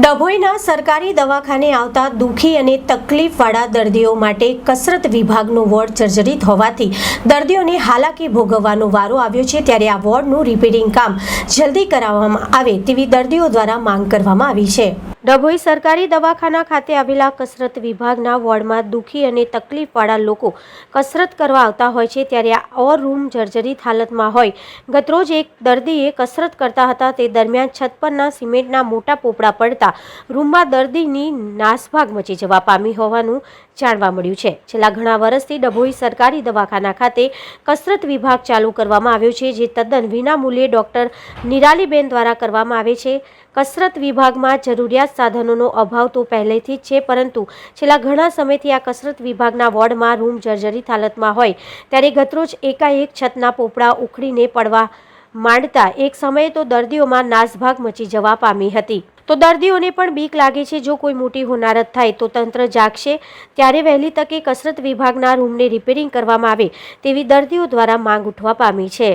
ડભોઈના સરકારી દવાખાને આવતા દુઃખી અને તકલીફવાળા દર્દીઓ માટે કસરત વિભાગનું વોર્ડ જર્જરિત હોવાથી દર્દીઓને હાલાકી ભોગવવાનો વારો આવ્યો છે ત્યારે આ વોર્ડનું રિપેરિંગ કામ જલ્દી કરાવવામાં આવે તેવી દર્દીઓ દ્વારા માંગ કરવામાં આવી છે. ડભોઈ સરકારી દવાખાના ખાતે આવેલા કસરત વિભાગના વોર્ડમાં દુઃખી અને તકલીફવાળા લોકો કસરત કરવા આવતા હોય છે ત્યારે આ ઓર રૂમ જર્જરિત હાલતમાં હોય. ગતરોજ એક દર્દીએ કસરત કરતા હતા, તે દરમિયાન છત પરના સિમેન્ટના મોટા પોપડા પડતા રૂમમાં દર્દીની નાસભાગ મચી જવા પામી હોવાનું જાણવા મળ્યું છે. છેલ્લા ઘણા વર્ષથી ડભોઈ સરકારી દવાખાના ખાતે કસરત વિભાગ ચાલુ કરવામાં આવ્યો છે, જે તદ્દન વિનામૂલ્યે ડૉક્ટર નિરાલીબેન દ્વારા કરવામાં આવે છે. કસરત વિભાગમાં જરૂરિયાત સાધનોનો અભાવ તો પહેલેથી જ છે, પરંતુ છેલ્લા ઘણા સમયથી આ કસરત વિભાગના વોર્ડમાં રૂમ જર્જરિત હાલતમાં હોય. ત્યારે ગતરોજ એકાએક છતના પોપડા ઉખડીને પડવા માંડતા એક સમયે તો દર્દીઓમાં નાસભાગ મચી જવા પામી હતી. તો દર્દીઓને પણ બીક લાગે છે, જો કોઈ મોટી હોનારત થાય તો તંત્ર જાગશે. ત્યારે વહેલી તકે કસરત વિભાગના રૂમને રિપેરિંગ કરવામાં આવે તેવી દર્દીઓ દ્વારા માંગ ઉઠવા પામી છે.